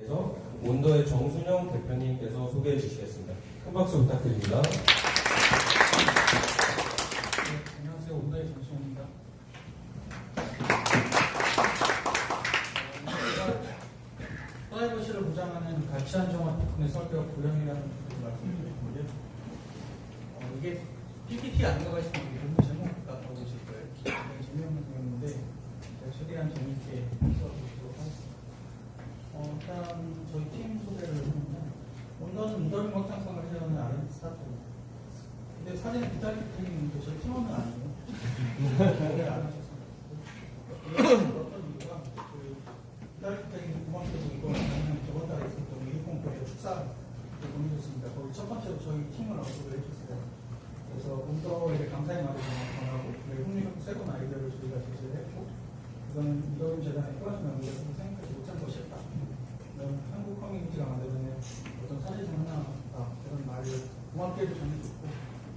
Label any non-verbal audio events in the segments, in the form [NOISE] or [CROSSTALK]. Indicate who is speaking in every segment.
Speaker 1: 그래서 온더의 정순영 대표님께서 소개해 주시겠습니다. 큰 박수 부탁드립니다.
Speaker 2: 네, 안녕하세요. 온다의 정수영입니다. 프라이버시를 보장하는 가치 안정화 토큰의 설계와 고양이라는 주제로 말씀드릴 건데요. 어, 이게 PPT 안 들어가 있으면 이게 너무 제목 같다고 보실 거예요. 굉장히 재미없는 내용인데 제가 최대한 재미있게 써보도록 하겠습니다. 어, 일단 저희 팀 소개를 해보면 온더는 무더미 확장성을 해오는 R&D 스타트입니다. 근데 사진에 기다리는 저희 팀원은 아니에요. 소개를 안 하셨습니다. 어떤 이유가 그 기다리는 고맙게도 이거 저번 달에 있었던 일본 거리어 축사를 보내줬습니다. 거기 첫 번째로 저희 팀을 언급을 해줬어요. 그래서 온더에게 감사의 말을 전하고 네, 흥미롭고 새로운 아이디어를 저희가 제시를 했고 이거는 이더움 재단의 플라즈마 우리가 생각하지 못한 것이었다. 이런 한국 커뮤니티가 만들어낸 어떤 사실 하나다 그런 말을 고맙게도 전해줬고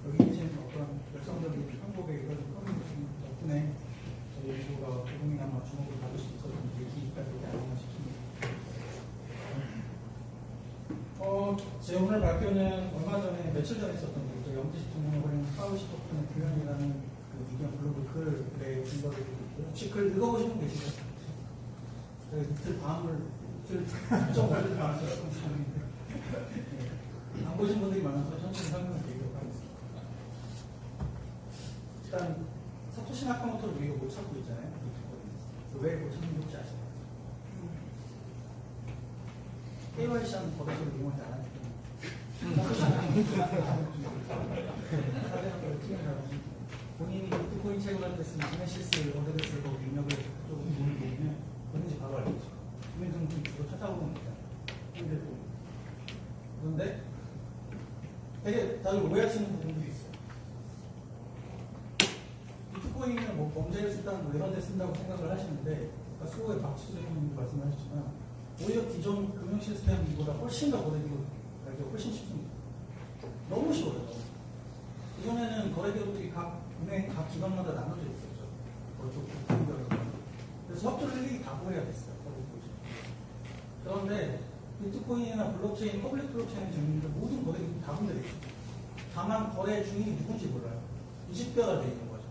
Speaker 2: 여기 계신 어떤 열성적인 한국의 이런 커뮤니티 덕분에 저희 연구가 조금이나마 주목을 받을 수 있었던 계기가 되지 않았나 싶습니다. 어, 제 오늘 발표는 얼마 전에 며칠 전에 있었던 그 영지식 증명을 하우시 토큰의 규현이라는 그 미디어 블로그 글의 근거를 드리고. 혹시 글 읽어보신 분 계시죠? 네, 이틀 밤을 이틀 좀 멀리 가서 안 보신 분들이 많아서 천천히 설명을 드리도록 하겠습니다. 일단 사토시 나카모토를 우리가 못 찾고 있잖아요. 왜못 찾는 건지 아시나요? KYC 하는 법에서 이용하지 않았기 본인이 비트코인 채굴할 때 쓰는 지네시스 어드레스를 거기 입력을 조금 보는 게 있면 뭔지 바로 알겠죠. 주민등록증 주소 찾아보면 됩니다. 핸드폰. 그런데 되게 다들 오해하시는 부분들이 있어요. 비트코인은 뭐 범죄를 쓴다는 뭐 이런 데 쓴다고 생각을 하시는데 아까 수호의 박지수 대표님도 말씀하셨지만 오히려 기존 금융 시스템보다 훨씬 더 거래기로 알기가 훨씬 쉽습니다. 너무 쉬워요. 기존에는 거래기록들이 각 은행 각 기관마다 나눠져 있었죠. 그쪽. 그래서 협조를 일일이 다 구해야 됐어요. 그런데 비트코인이나 블록체인, 퍼블릭 블록체인 증명들 모든 거래기록이 다 분배돼 있어요. 다만 거래 중인이 누군지 몰라요. 20배가 돼 있는 거죠.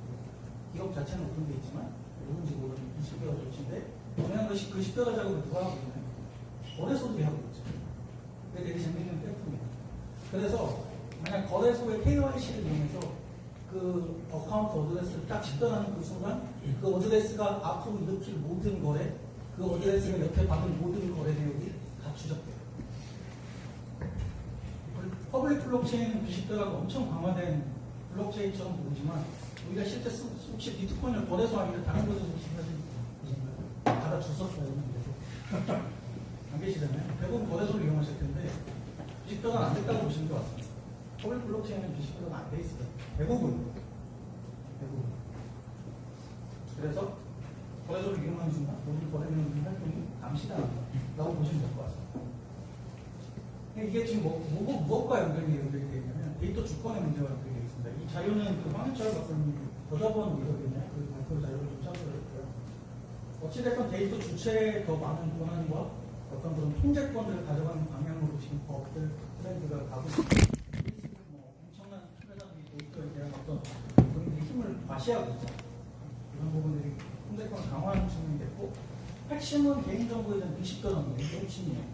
Speaker 2: 기업 자체는 오픈돼 있지만 누군지 모르는 20배가 조치인데 중요한 것이 그 10배가 작업을 누가 하고 있나요? 거래소들이 하고 있죠. 그게 되게 재밌는 팩트입니다. 그래서 만약 거래소의 KYC를 이용해서 그 어카운트 어드레스를 딱 집단하는 그 순간 그 어드레스가 앞으로 일으킬 모든 거래, 그 어드레스가 여태 받은 모든 거래 내역이 다 추적돼요. 퍼 블릭 블록체인은 비식도가 엄청 강화된 블록체인처럼 보이지만 우리가 실제 쓰, 혹시 비트코인을 거래소 아니면 다른 곳에서 지금까지 보신가요? 받아 주셨어요. 계속. [LAUGHS] 안 계시잖아요. 대부분 거래소를 이용하실 텐데 비식도가 안 됐다고 보시는 게 맞습니다. 퍼블릭 블록체인은 비식도가 안돼 있어요. 대부분. 대부분. 그래서 거래소를 이용하는 순간 모든 거래는 활동이 감시당한다. 라고 보시면 될 것 같습니다. 이게 지금 뭐, 뭐, 무엇과 연결이 연결이 되어 있냐면 데이터 주권의 문제와 연결이 되어 있습니다. 이 자료는 그 황현철 박사님이 저작권 이거든요. 그 발표 자료를 좀 참고를 했고요. 어찌됐건 데이터 주체에 더 많은 권한과 어떤 그런 통제권들을 가져가는 방향으로 지금 법들 트렌드가 가고 있습니다. 뭐 엄청난 투자자들이 데이터에 대한 어떤 그런 힘을 과시하고 있죠. 이런 부분들이 통제권 강화하는 측면이 됐고 핵심은 개인정보에 대한 이게 핵심이에요.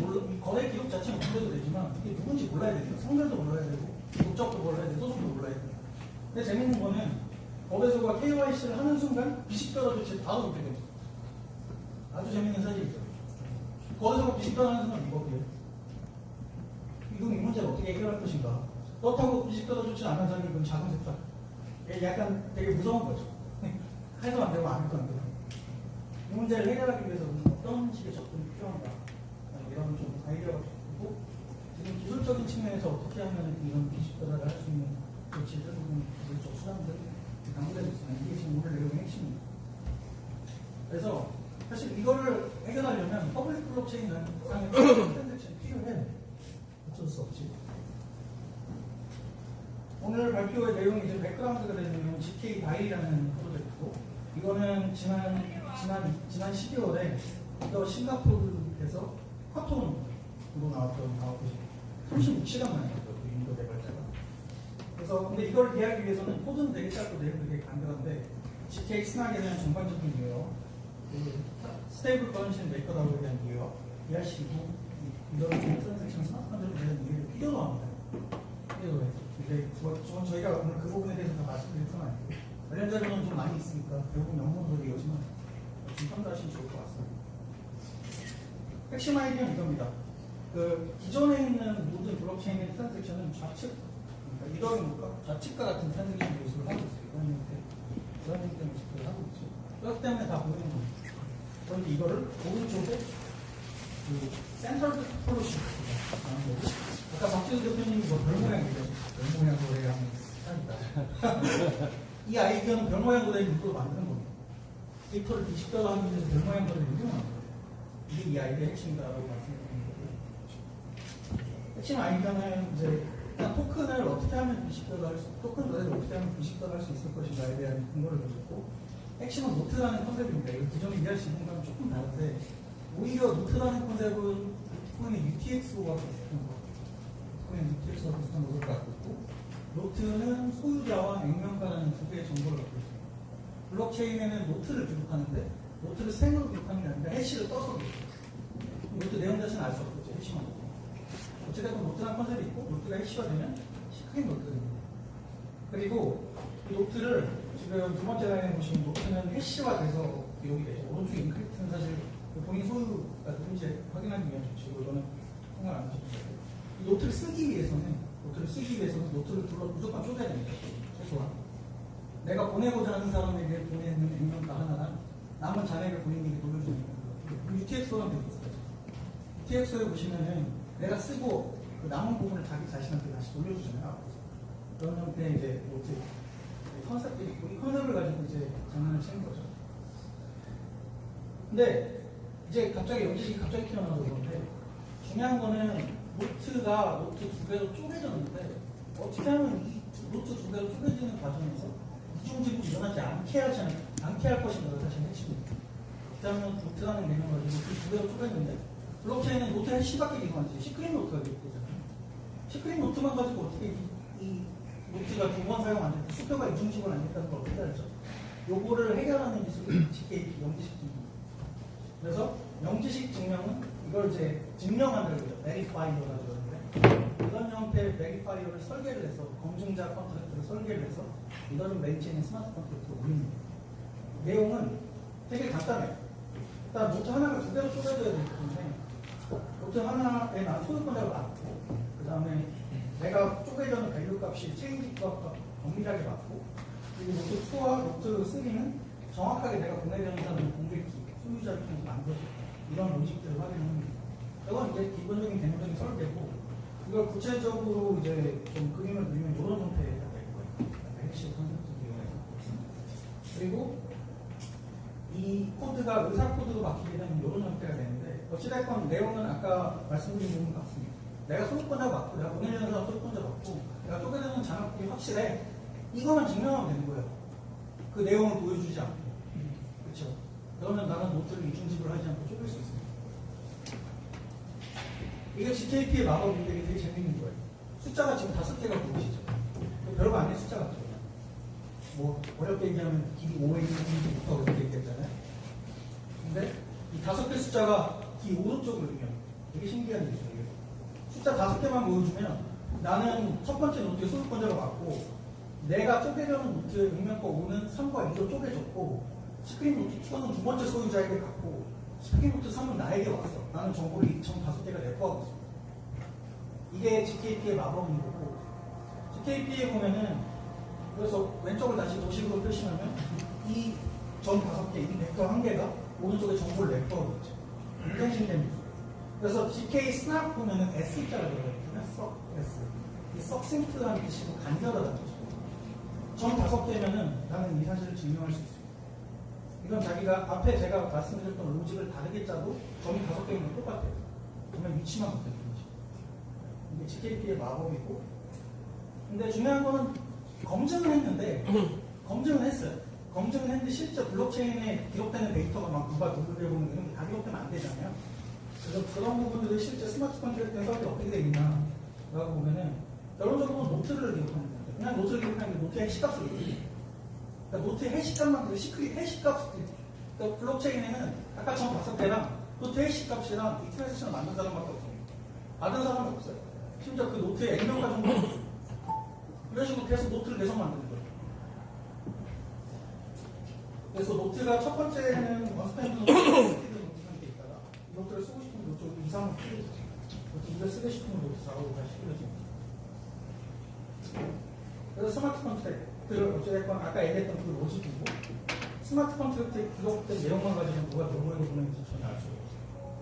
Speaker 2: 이 거래 기록 자체는 몰라도 되지만, 이게 누군지 몰라야 돼요. 성별도 몰라야 되고, 국적도 몰라야 되고, 소속도 몰라야 돼요. 근데 재밌는 거는, 법에서가 KYC를 하는 순간, 비식별화 조치 바로 이렇게 됩니다. 아주 재밌는 사실이죠. 거래소가 비식별화 하는 순간 이거고요. 이건 이 문제를 어떻게 해결할 것인가. 그렇다고 조치 안한 사람이 그건 작은 색깔. 약간 되게 무서운 거죠. [LAUGHS] 해도 안 되고, 안 해도 안 되고. 이 문제를 해결하기 위해서 어떤 식의 접근이 필요한가 이런 좀 아이디어가 있고 지금 기술적인 측면에서 어떻게 하면 이런 기술 변화를 할 수 있는 조치들 혹은 기술적 수단들 강구되고 있습니다. 이게 지금 오늘 내용의 핵심입니다. 그래서 사실 이거를 해결하려면 퍼블릭 블록체인 상의 트랜잭션이 필요해. 어쩔 수 없지. 오늘 발표의 내용이 이제 백그라운드가 되는 GK 다이라는 프로젝트고 이거는 지난 지난 지난 12월에 이거 싱가포르에서 카톤으로 나왔던 나왔듯이 36시간 만에 그 인도 개발자가. 그래서 근데 이걸 이해하기 위해서는 코드는 되게 짧고 내용 되게 간단한데 GK 스나게는 전반적인 이유요. 그 스테이블 컨디션 메이커라고 대한 이유요. 이해하시고 이거를 트랜잭션 스마트폰으로 대한 이해를 필요로 합니다. 필요로 해서. 근데 뭐, 저- 저희가 오늘 그 부분에 대해서 다 말씀드릴 건 아니고 관련 자료는 좀 많이 있으니까 결국 영문으로 이어지면 좀 참고하시면 좋을 것 같습니다. 핵심 아이디어는 이겁니다. 그 기존에 있는 모든 블록체인의 트랜잭션은 좌측, 그러니까 이더리움과 좌측과 같은 트랜잭션 요소를 하고 있어요. 이런 형태, 이런 형태 모습을 하고 있죠. 그렇기 때문에 다 보이는 겁니다. 그런데 이거를 오른쪽에 그 센터드 폴로시입니다. 아까 박지수 대표님이 뭐별 모양 얘기하셨죠. 별 모양 노래 합니다. [LAUGHS] 이 아이디어는 별 모양 노래 문구로 만드는 겁니다. 데이터를 디식별하기 위해서 별 모양 노래를 이용하는 거예요. 이게 이 아이디어의 핵심이다라고 말씀드리는 거고요. 핵심 아이디어는 이제 토큰을 어떻게 하면 비식별로 할 수, 토큰 노래를 어떻게 하면 비식별로 할 수 있을 것인가에 대한 근거를 가졌고, 핵심은 노트라는 컨셉입니다. 이거 기존에 이해할 수 있는 거랑 조금 다른데, 오히려 노트라는 컨셉은 비트코인의 UTXO와 비슷한 거. 비트코인 UTXO와 비슷한 것을 갖고 있고, 노트는 소유자와 액면가라는 두 개의 정보를 갖고 있습니다. 블록체인에는 노트를 기록하는데, 노트를 생으로 기록하는 게 아니라 해시를 떠서 기록해요. 노트 내용 자체는 알 수 없겠죠, 해시만 어쨌든 노트란 컨셉이 있고, 노트가 해시화되면 시크릿 노트가 됩니다. 그리고 이 노트를 지금 두 번째 라인에 보시면 노트는 해시화 돼서 기록이 되죠. 오른쪽에 인크립트는 사실 그 본인 소유가 누군지 확인하기 위한 조치고 이거는 상관 안 되고 이 노트를 쓰기 위해서는 노트를 쓰기 위해서는 노트를 둘러 무조건 쪼개야 됩니다. 최소한 내가 보내고자 하는 사람에게 보내는 액면가 하나랑 남은 잔액을 본인에게 돌려주는 거 UTXO랑 되게 있어요. UTXO에 보시면은 내가 쓰고 그 남은 부분을 자기 자신한테 다시 돌려주잖아요. 그런 형태의 이제 노트 컨셉들이 있고 이 컨셉을 가지고 이제 장난을 치는 거죠. 근데 이제 갑자기 여기시 갑자기 튀어나와서 그런데 중요한 거는 노트가 노트 두 개로 쪼개졌는데 어떻게 하면 이 두- 노트 두 개로 쪼개지는 과정에서 이중지구 일어나지 않게 하지 않, 않게 할 것인가가 사실 핵심입니다. 그다음에 노트라는 개념을 가지고 노트 두 개로 쪼개는데 블록체인은 노트 해시밖에 기반이지 시크릿 노트가 기반이잖아요. 시크릿 노트만 가지고 어떻게 이, 이 노트가 두 번 사용 안 됐고 수표가 이중식을 안 됐다는 걸 어떻게 알죠? 요거를 해결하는 기술이 GK 영지식 증명. 그래서 영지식 증명은 이걸 이제 증명한다고 그러죠. 베리파이어라고 그러는데 이런 형태의 베리파이어를 설계를 해서 검증자 컨트랙트를 설계를 해서 이거는 메인체인 스마트 컨트랙트로 올립니다. 내용은 되게 간단해요. 일단 노트 하나가 두 개로 쪼개져야 때문에 노트 하나에 난 소유권자를 받고 그 다음에 내가 쪼개져는 밸류 값이 체인지 값과 엄밀하게 받고 그리고 노트 2와 노트 3는 정확하게 내가 보내려는 사람의 공개키 소유자를 통해서 만들어져 이런 로직들을 활용합니다. 이건 이제 기본적인 개념적인 설계고 이걸 구체적으로 이제 좀 그림을 그리면 이런 형태가 될 거예요. 핵심 컨셉트 이용해서 그리고 이 코드가 의사 코드로 바뀌게 되면 이런 형태가 되는데 어찌됐건 내용은 아까 말씀드린 부분 같습니다. 내가 소유권자 받고 내가 사람 소유권자 받고 내가 쪼개려는 장학금이 확실해 이거만 증명하면 되는 거예요. 그 내용을 보여주지 않고 그렇죠. 그러면 나는 노트를 이중집을 하지 않고 쪼갤 수 있습니다. 이게 GKP의 마법인데 이게 되게 재밌는 거예요. 숫자가 지금 다섯 개가 보이시죠? 별거 아니에요 숫자 같죠? 뭐 어렵게 얘기하면 길이 5에 있는 길이부터 그렇게 얘기했잖아요. 근데 이 다섯 개 숫자가 기 오른쪽을 의미합니다. 되게 신기한. 이게. 숫자 다섯 개만 보여주면 나는 첫 번째 노트의 소유권자가 맞고 내가 쪼개려는 노트의 음면과 5는 3과 2로 쪼개졌고 스크린 노트 2는 두 번째 소유자에게 갔고 스크린 노트 3은 나에게 왔어. 나는 정보를 이총 다섯 개가 내포하고 있습니다. 이게 GKP의 마법인 거고 GKP에 보면은 그래서 왼쪽을 다시 도식으로 표시하면 이점 다섯 개, 이 벡터 한 개가 오른쪽에 정보를 내포하고 있죠. 기술. 그래서 GK 스납 보면은 S자가 들어가있잖아요. 썩, S. 이 썩센트라는 뜻이고 간결하다는 뜻이고. 점 다섯 개면은 나는 이 사실을 증명할 수 있습니다. 이건 자기가 앞에 제가 말씀드렸던 로직을 다르게 짜도 점이 다섯 개면 똑같아요. 정말 위치만 바뀌는 거죠. 이게 GKP의 마법이고. 근데 중요한 거는 검증을 했는데, 검증을 했어요. 검증을 했는데 실제 블록체인에 기록되는 데이터가 막 누가 누구를 보는 이런 게다 기록되면 안 되잖아요. 그래서 그런 부분들이 실제 스마트 컨트랙트에 서울이 어떻게 돼 있나 라고 보면은 결론적으로 노트를 기록하는 거예요. 그냥 노트를 기록하는 게 노트의 해시값을. 그러니까 노트의 해시값만 그 시크릿 해시값 그러니까 블록체인에는 아까 처음 봤을 때랑 노트 해시값이랑 이 트랜지션을 만든 사람밖에 없어요. 받은 사람이 없어요. 심지어 그 노트에 액면가 정도. 이런 식으로 계속 노트를 계속 만드는 거예요. 그래서 노트가 첫 번째는 원스타임 노트 상태에 있다가 이 노트를 쓰고 싶으면 노트 이상을 풀리죠. 노트 이걸 쓰고 싶으면 노트 작업을 다시 풀려집니다. 그래서 스마트 컨트랙트를 어찌됐건 아까 얘기했던 그 로직이고 스마트 컨트랙트에 기록된 내용만 가지고 누가 누구에게 보내는지 전혀 알 수가 없어요.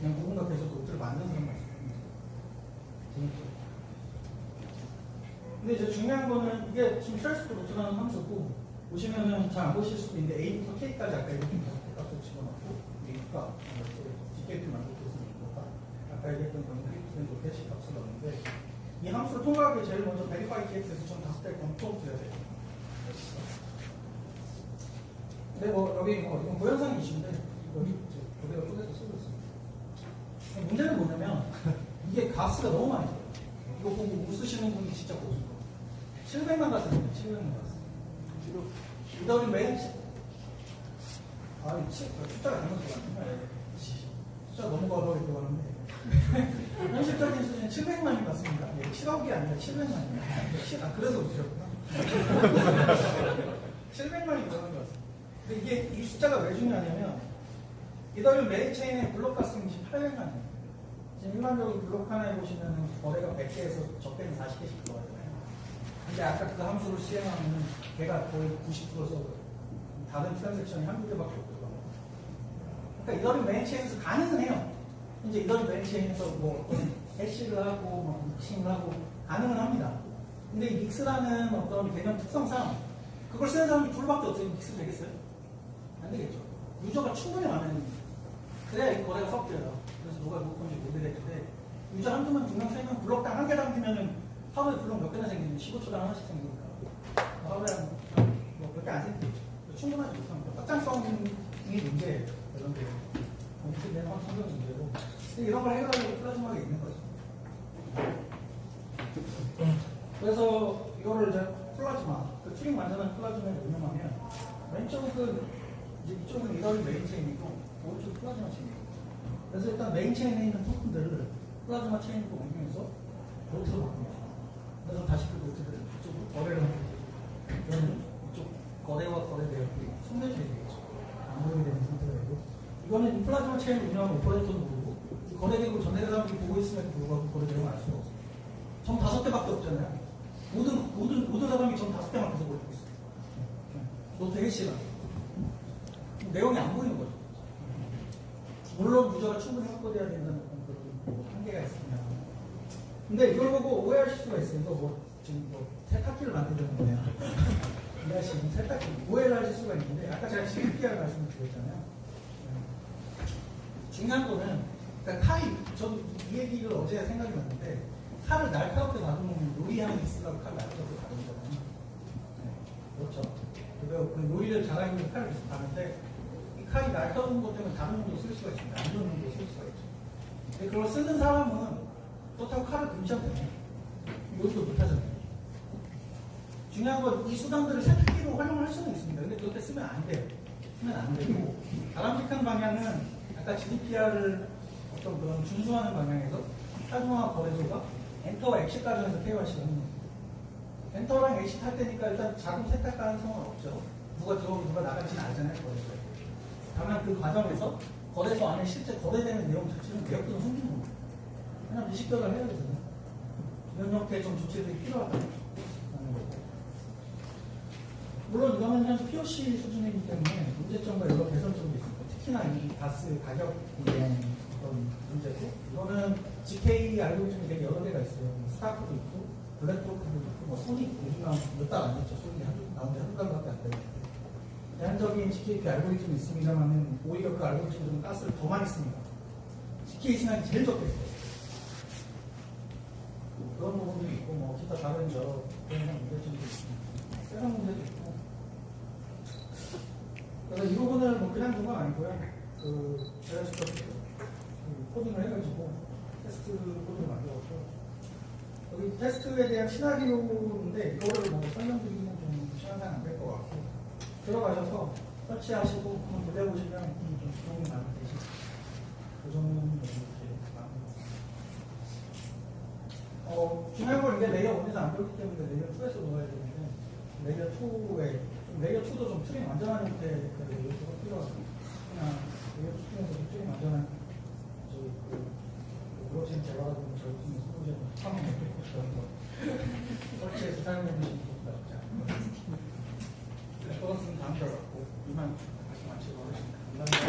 Speaker 2: 그냥 누군가 계속 노트를 만든 사람만 있습니다. 재밌죠? 근데 이제 중요한 거는 이게 지금 트랜스포 노트라는 함수고 보시면은 잘 안 보실 수도 있는데 A부터 K까지 아까 이렇게 값을 집어넣고 A가 GKT 만족해서 이거가 아까 얘기했던 그런 노트의 값을 넣는데 이 함수를 통과하기 제일 먼저 verify TX에서 전 다섯 개 검토 드려야 돼요. 근데 뭐 여기 뭐 이건 고현상 이슈인데 여기 그대로 쪼개서 쓰고 있습니다. 문제는 뭐냐면 이게 가스가 너무 많이 들어요. 이거 보고 웃으시는 분이 진짜 고수. 700만 가스입니다. 700만 가스. 이더리 메인 아니 치- 숫자가 잘못 들어갔네. 숫자 너무 과도하게 들어가는데 현실적인 수준은 700만이 같습니다. 예, 7억이 아니라 700만입니다. 아, 그래서 웃으셨구나. 700만이 [LAUGHS] 들어간 것 같습니다. 근데 이게 이 숫자가 왜 중요하냐면 이더리움 메인 체인의 블록 가스는 800만이에요. 지금 일반적으로 블록 하나에 보시면 거래가 100개에서 적게는 40개씩 들어가잖아요. 근데 아까 그 함수를 시행하면 걔가 거의 90% 써요. 다른 트랜잭션이 한두 개밖에 없거든요. 그러니까 이더리움 메인 체인에서 가능은 해요. 이제 이더리움 메인 체인에서 뭐 해시를 하고 뭐 믹싱을 하고 가능은 합니다. 근데 이 믹스라는 어떤 개념 특성상 그걸 쓰는 사람이 둘밖에 없어요. 믹스 되겠어요? 안 되겠죠. 유저가 충분히 많으면 그래야 이 거래가 섞여요. 그래서 누가 누구 건지 모르겠는데 유저 한두 명, 두 명, 세 명 블록당 한 개 담기면은 하루에 블록 몇 개나 생기면 15초당 하나씩 생기니까 하루에 한뭐몇 개 안 생기죠. 충분하지 못합니다. 확장성이 문제예요. 이런 게. 엄청 내는 성격 문제고. 이런 걸 해결하려고 플라즈마가 있는 거죠. 그래서 이거를 이제 플라즈마, 그 튜링 완전한 플라즈마에 운영하면 왼쪽은 이제 이쪽은 이더리 메인 체인이고 오른쪽 플라즈마 체인이고 그래서 일단 메인 체인에 있는 토큰들을 플라즈마 체인으로 옮기면서 노트로 바꿉니다. 그래서 다시 그 노트들을 이쪽으로 거래를 하게 되죠. 그러면 이쪽 거래와 거래 내역이 손대셔야 되겠죠. 안 보이게 되는 상태가 되고 이거는 이 플라즈마 체인을 운영하는 오퍼레이터도 보고 이 거래 기록을 전해 사람들이 보고 있음에도 불구하고 거래 내용을 알 수가 없어요. 점 다섯 개밖에 없잖아요. 모든 모든 모든 사람이 점 다섯 개만 계속 올리고 있어요. 노트 해시가 내용이 안 보이는 거죠. 물론 유저가 충분히 확보돼야 된다는 있습니다. 근데 이걸 보고 오해하실 수가 있어요. 이거 뭐 지금 뭐 세탁기를 만들었는데 [LAUGHS] 이해하시는 세탁기 오해를 하실 수가 있는데 아까 제가 CPR 말씀을 드렸잖아요. 중요한 거는 그러니까 칼이 저도 이 얘기를 어제 생각이 났는데 칼을 날카롭게 다루면 요리하는 있으라고 칼을 날카롭게 다루잖아요. 네, 그렇죠. 그리고 그 요리를 잘하는 칼을 다는데 이 칼이 날카로운 것 때문에 다른 용도로 쓸 수가 있습니다. 안 좋은 용도로 쓸 수가 있죠. 근데 그걸 쓰는 사람은 그렇다고 칼을 금지하면 요리도 못하잖아요. 중요한 건 이 수단들을 세탁기로 활용을 할 수는 있습니다. 근데 그렇게 쓰면 안 돼요. 쓰면 안 되고 바람직한 방향은 아까 GDPR을 어떤 그런 준수하는 방향에서 사중화 거래소가 엔터와 엑시 과정에서 KYC를 하는 거예요. 엔터랑 엑시 탈 때니까 일단 자동 세탁 가능성은 없죠. 누가 들어오고 누가 나갈지는 알잖아요. 거래소에. 다만 그 과정에서 거래소 안에 실제 거래되는 내용 자체는 내역들은 숨기는 겁니다. 그냥 미식별을 해야 되잖아요. 이런 형태의 좀 조치들이 필요하다는 거고. 물론 이거는 POC 수준이기 때문에 문제점과 여러 개선점도 있습니다. 특히나 이 가스 가격에 대한 어떤 문제고, 이거는 GK 알고리즘이 되게 여러 개가 있어요. 뭐 스타크도 있고, 블랙로크도 있고, 뭐 소닉 요즘 나온 몇달 안 됐죠. 소닉이 한, 나온 지 한두 달밖에 안 됐는데. 제한적인 GKP 알고리즘이 있습니다만 오히려 그 알고리즘은 좀 가스를 더 많이 씁니다. GK 시간이 제일 적게 써요. 그런 부분도 있고 뭐 기타 다른 여러 그런 문제점도 있습니다. 세상 문제도 있고 그래서 이 부분은 뭐 그냥 둔건 아니고요. 그 제가 직접 그 코딩을 해가지고 테스트 코드를 만들었고 여기 테스트에 대한 시나리오인데 이거를 뭐 설명드리기는 좀 시간상 안 될 것 같고 들어가셔서 설치하시고 한번 돌려보시면 좀 도움이 많이 되실 그 정도는 어, 중요한 이게 레이어 1에서 안 보이기 때문에 레이어 2에서 넣어야 되는데 레이어 2에 레이어 2도 좀 트림 완전한 형태의 그 레이어 2가 필요하고 그냥 레이어 2 중에서 좀 트림 완전한 그, 그 블록체인 개발하고 저희 팀에 소개 사면 어떻게 그런 거 설치해서 사용해 주시는 것보다 낫지 않을까 그것은 다음 걸 갖고 이만 다시 마치고 하겠습니다. 감사합니다.